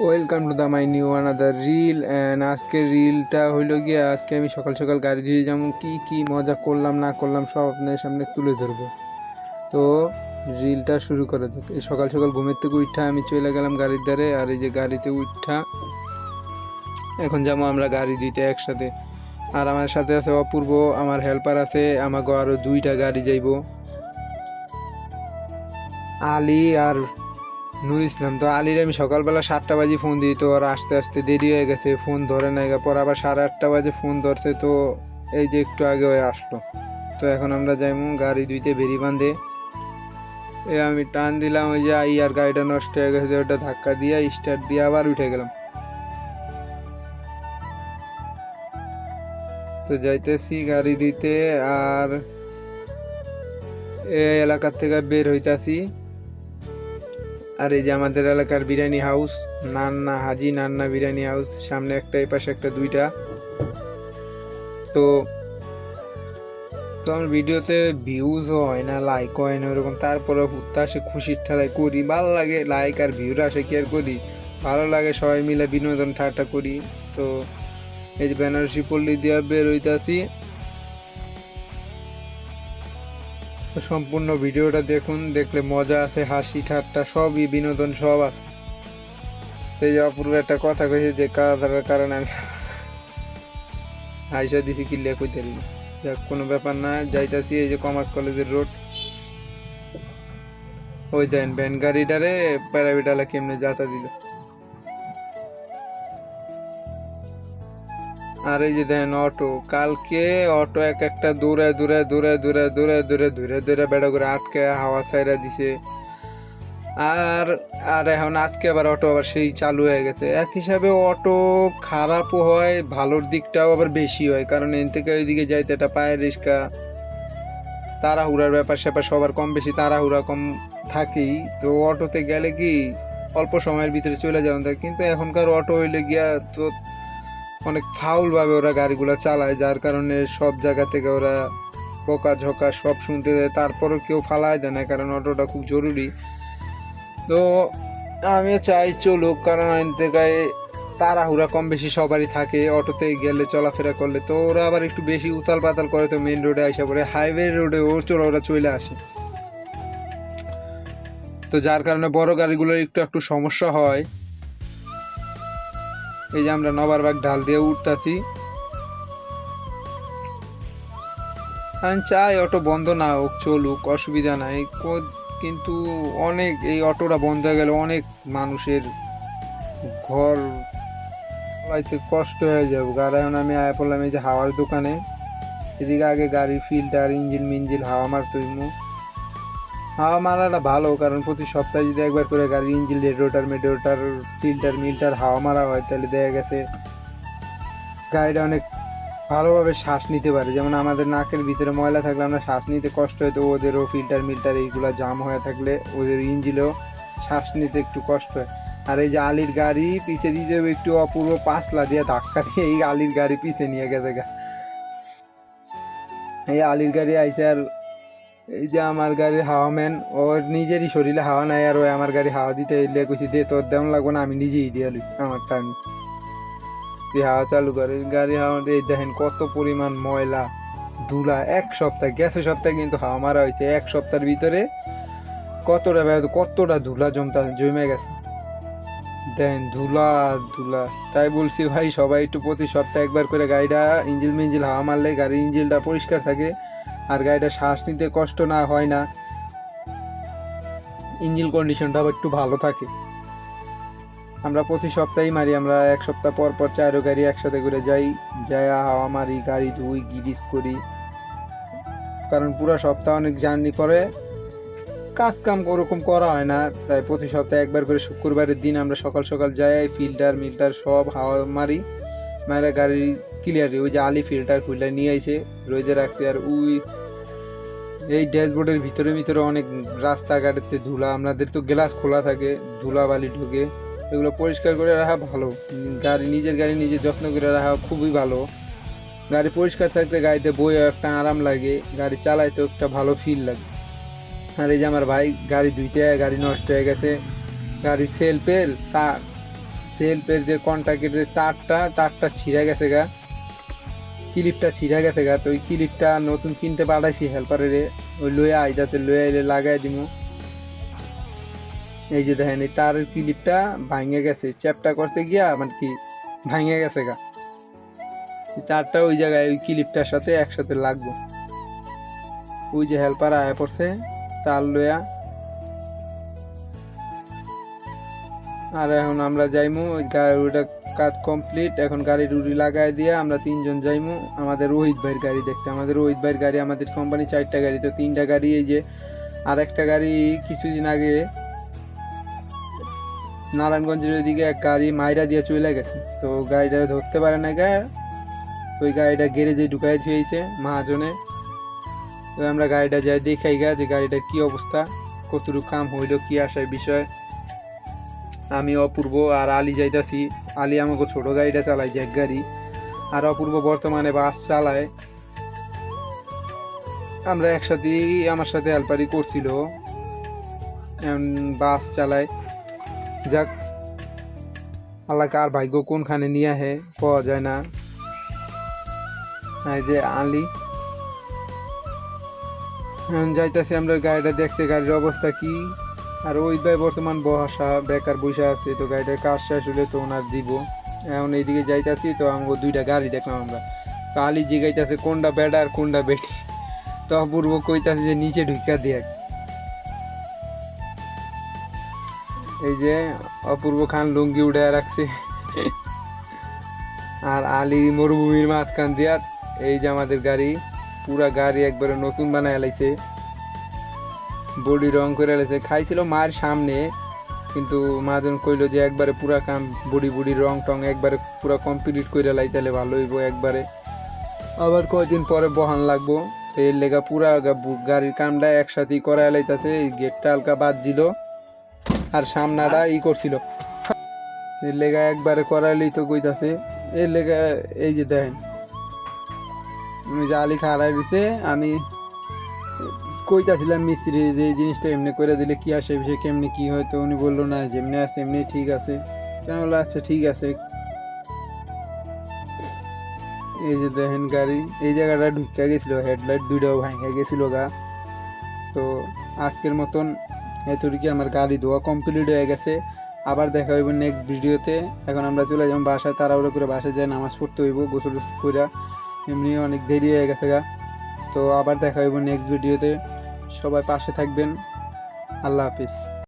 Welcome to the my new another reel and আজকের রিলটা হইল গিয়ে আজকে আমি সকাল সকাল গাড়ি দিয়ে যেমন কী কী মজা করলাম, না করলাম, সব আপনাদের সামনে তুলে ধরবো। তো রিলটা শুরু করে যাক। এই সকাল সকাল ঘুমের থেকে উঠা আমি চলে গেলাম গাড়ির ধারে, আর এই যে গাড়িতে উঠা, এখন যাব আমরা গাড়ি দিতে একসাথে। আর আমার সাথে আছে অপূর্ব, আমার হেল্পার আছে, আমাকে আরও দুইটা গাড়ি যাইবো। আলী আর নুর ইসলাম, তো আলির আমি সকালবেলা সাতটা বাজে ফোন দিই, তো ওর আসতে আসতে দেরি হয়ে গেছে ফোন ধরে নাই পর আবার সাড়ে আটটা বাজে ফোন ধরছে, তো এই যে একটু আগে হয়ে আসলো। তো এখন আমরা যাইমু গাড়ি দুইতে বেরি বাঁধে। এ আমি টান দিলাম, ওই যে আই আর গাড়িটা নষ্ট হয়ে গেছে, ওটা ধাক্কা দিয়ে স্টার্ট দিয়ে আবার উঠে গেলাম। তো যাইতেছি গাড়ি দিতে, আর এই এলাকার থেকে বের হইতাছি। আর এই যে আমাদের এলাকার বিরিয়ানি হাউস, নান্না হাজি, নান্না বিরিয়ানি হাউস, সামনে একটা এপাশে একটা, দুইটা। তো তো আমার ভিডিওতে ভিউজও হয় না লাইক হয় না, ওরকম। তারপরে সে খুশির ঠাড়াই করি, ভালো লাগে লাইক আর ভিউর আসে কি আর করি? ভালো লাগে সবাই মিলে বিনোদন ঠাট্টা করি। তো, এই যে বেনারসি পল্লী দিয়ে বের হইতাছি। সম্পূর্ণ ভিডিওটা দেখুন, দেখলে মজা আছে, হাসি, ঠাট্টা, সবই বিনোদন, সব আছে। যে অপূর্ব একটা কথা কইছে যে কারার কারণে আমি আইসা দিছি কি লেখ হইতে যাক, কোনো ব্যাপার না, যাইতাছি এই যে কমার্স কলেজের রোড। ওই দেন ভ্যান গাড়িটারে প্যারাবিটালা কেমনে যাতা দিল। আর এই যে দেন অটো, কালকে অটো এক একটা দূরে দূরে দূরে দূরে দূরে দূরে দূরে দূরে বেড়া করে আটকে হাওয়া ছাইরা দিছে। আর আর এখন আজকে আবার অটো আবার সেই চালু হয়ে গেছে। এক হিসাবে অটো খারাপও হয়, ভালোর দিকটাও আবার বেশি হয়। কারণ এন থেকে ওইদিকে যাইতে এটা পায়ের রিক্সা, তাড়াহুড়ার ব্যাপার স্যাপার সবার কম বেশি, তাড়াহুড়া কম থাকেই। তো অটোতে গেলে কি অল্প সময়ের ভিতরে চলে যাওয়া যায়। কিন্তু এখনকার অটো হইলে গিয়া তো অনেক ফাউল ভাবে ওরা গাড়িগুলো চালায়, যার কারণে সব জায়গা থেকে ওরা পোকা ঝোকা সব শুনতে দেয়। তারপরও কেউ ফালায় দেয় না, কারণ অটোটা খুব জরুরি। তো আমিও চাই চলুক, কারণ আইন থেকে তাড়াহুড়া কম বেশি সবারই থাকে অটোতে গেলে চলাফেরা করলে। তো ওরা আবার একটু বেশি উতাল পাতাল করে তো মেন রোডে আসা পড়ে হাইওয়ে রোডে ও চলে ওরা চলে আসে। তো যার কারণে বড় গাড়িগুলোর একটু একটু সমস্যা হয়। এই যে আমরা নবারবাগ ঢাল দিয়ে উঠতাছি। আমি চাই অটো বন্ধ না হোক, চলুক, অসুবিধা নাই। কিন্তু অনেক এই অটোটা বন্ধ হয়ে গেলে অনেক মানুষের ঘর চালাইতে কষ্ট হয়ে যাবে। আর এখন আমি আয়া পড়লাম এই যে হাওয়ার দোকানে। এদিকে আগে গাড়ি ফিল্টার ইঞ্জিন মিঞ্জিল হাওয়া মারতই মু হাওয়া মারাটা ভালো, কারণ প্রতি সপ্তাহে যদি একবার করে গাড়ির ইঞ্জিন রেডিওটার মেডিওটার ফিল্টার মিল্টার হাওয়া মারা হয়, তাহলে দেখা গেছে গাড়িটা অনেক ভালোভাবে শ্বাস নিতে পারে যেমন আমাদের নাকের ভিতরে ময়লা থাকলে আমরা শ্বাস নিতে কষ্ট হয়, তো ওদেরও ফিল্টার মিল্টার এইগুলো জাম হয়ে থাকলে ওদের ইঞ্জিনেও শ্বাস নিতে একটু কষ্ট হয় আর এই যে আলির গাড়ি পিছে দিতে হবে একটু অপূর্ব পাঁচলা দিয়ে ধাক্কা দিয়ে এই আলির গাড়ি পিছে নিয়ে গেছে। এই আলির গাড়ি আইছে আর এই যে আমার গাড়ির হাওয়া ম্যান ওর নিজেরই শরীরে হাওয়া নাই আর ওই আমার গাড়ি হাওয়া দিতে এলে কইছি, দে তোর দেওয়ান লাগবে না, আমি নিজেই দিয়ে লই আমি। তুই হাওয়া চালু করে গাড়ি হাওয়া দিয়ে দেখেন কত পরিমাণ ময়লা, ধুলা, এক সপ্তাহ, গেছে সপ্তাহে কিন্তু হাওয়া মারা হয়েছে, এক সপ্তাহের ভিতরে কতটা কতটা ধুলা জমতা, জমে গেছে। দেন ধুলা ধুলা, তাই বলছি ভাই, সবাই একটু প্রতি সপ্তাহে একবার করে গাড়িটা ইঞ্জিল মিঞ্জিল হাওয়া মারলে গাড়ির ইঞ্জিলটা পরিষ্কার থাকে আর গাড়িটা শ্বাস নিতে কষ্ট না, হয় না। ইঞ্জিল কন্ডিশনটা আবার একটু ভালো থাকে। আমরা প্রতি সপ্তাহেই মারি, আমরা এক সপ্তাহ পর পর চারো গাড়ি একসাথে করে যাই। যাই, হাওয়া মারি, গাড়ি ধুই গিরিস করি। কারণ পুরো সপ্তাহ অনেক জার্নি করে। কাজ কাম ওরকম করা হয় না। তাই প্রতি সপ্তাহে একবার করে শুক্রবারের দিন আমরা সকাল সকাল যাই ফিল্টার, মিল্টার সব হাওয়া মারি। মারা গাড়ি ক্লিয়ারি ওই যে আলি ফিল্টার খুলে নিয়ে আইছে। রোদে রাখছে আর উই এই ড্যাশবোর্ডের ভিতরে ভিতরে অনেক রাস্তাঘাটেতে ধুলা, আমাদের তো গ্লাস খোলা থাকে ধুলা বালি ঢুকে, এগুলো পরিষ্কার করে রাখা ভালো। গাড়ি, নিজের গাড়ি নিজে যত্ন করে রাখা খুবই ভালো। গাড়ি পরিষ্কার থাকলে গাড়িতে বইও একটা আরাম লাগে, গাড়ি চালাইতেও একটা ভালো ফিল লাগে। আর এই যে আমার ভাই, গাড়ি ধুইতে গাড়ি নষ্ট হয়ে গেছে, গাড়ি সেলফের তা সেলফের যে কন্টাক্টের যে তারটা তারটা ছিঁড়ে গেছে গা। ক্লিপটা ছিঁড়ে গেছে গা, তো ওই ক্লিপটা নতুন কিনতে পাঠাইছি হেল্পারের, ওই লইয়া আই যাতে লইয়া এলে লাগাই দিব এই যে দেখেন তারের ক্লিপটা ভাঙে গেছে, চ্যাপটা করতে গিয়া মানে কি, ভাঙে গেছে গা। তারটা ওই জায়গায়, ওই ক্লিপটার সাথে একসাথে লাগবো। ওই যে হেল্পার আয়া পড়ছে, তার লইয়া। আর এখন আমরা যাইমু, ওই গাড়িটা কাজ কমপ্লিট এখন গাড়ি রুড়ি লাগাই দিয়ে আমরা তিনজন যাইমু। আমাদের রোহিত ভাইয়ের গাড়ি দেখতে। আমাদের রোহিত ভাইয়ের গাড়ি আমাদের কোম্পানি চারটা গাড়ি। তো তিনটা গাড়ি এই যে আর একটা গাড়ি কিছুদিন আগে নারায়ণগঞ্জের ওইদিকে এক গাড়ি মাইরা দিয়ে চলে গেছে। তো গাড়িটা ধরতে পারে না গা। ওই গাড়িটা গ্যারেজে ঢুকাই থুয়েছে মহাজনে। তো আমরা গাড়িটা যাই দেখাই গা যে গাড়িটার কি অবস্থা, কতটুকু কাম হইল, কি আসার বিষয়। আমি অপূর্ব আর আলী যাইতাছি। আলী আমাকে ছোট গাড়িটা চালায় জ্যাক গাড়ি। আর অপূর্ব বর্তমানে বাস চালায়। আমরা একসাথেই আমার সাথে হেল্পারি করছিল। বাস চালায়। যাক, আল্লাহ কার ভাগ্য কোনখানে নিয়ে আহে পাওয়া যায় না। এই যে আলি। যাইতাছি আমরা গাড়িটা দেখতে, গাড়ির অবস্থা কি? আর ওই ভাই বর্তমান বসা বেকার বসে আছে, তো গাড়িটার কাজ শেষ হলে তো ওনার দিব। এখন এইদিকে যাইতাছি, তো আমাকে দুইটা গাড়ি দেখলাম আমরা। তো আলি জিগাইতাছে কোনটা বেডা আর কোনটা বেটি তো অপূর্ব কইতাছে যে নিচে ঢুকা দেখ এই যে অপূর্ব খান লুঙ্গি উড়ে রাখছে। আর আলি মরুভূমির মাঝখান দিয়া, এই যে আমাদের গাড়ি, পুরা গাড়ি একবারে নতুন বানায় লাইছে। বডি রং করে লাইছে খাইছিল মায়ের সামনে, কিন্তু মাজন কইলো যে একবারে পুরা কাম বডি বডি রং টং একবারে পুরা কমপ্লিট করে লাই, তাহলে ভালো হইব একবারে। আবার কয়দিন পরে বহান লাগবো এর লেগা পুরা গাড়ির কামটা একসাথেই করাই লাইতাছে গেটটা হালকা বাদ দিল আর সামনাটা ই করছিল। এর লেগা একবারে করাইলেই তো কইতাছে। এর লেগা এই যে দেখেন, আমি আলি খাড়াই দিছে, আমি কইতাছিলাম মিস্ত্রি যে এই জিনিসটা এমনি করে দিলে কি আসে বিষয়ে কেমনি কি হয় তো উনি বলল না, যেমনি আছে এমনি ঠিক আছে। আমি বললাম আচ্ছা ঠিক আছে। এই যে দেখেন গাড়ি, এই জায়গাটা ঢুকে গেছিল, হেডলাইট দুইটাও ভাঙে গেছিল গা। তো আজকের মতন এতটুকু আমার গাড়ি ধোয়া কমপ্লিট হয়ে গেছে। আবার দেখা হইব নেক্সট ভিডিওতে। এখন আমরা চলে যাব বাসায়, তাড়াহুড়ো করে বাসায় যাই নামাজ পড়তে হইব গোসল করে এমনি অনেক দেরি হয়ে গেছে গা। তো আবার দেখা হইব নেক্সট ভিডিওতে সবাই পাশে থাকবেন। আল্লাহ হাফিজ।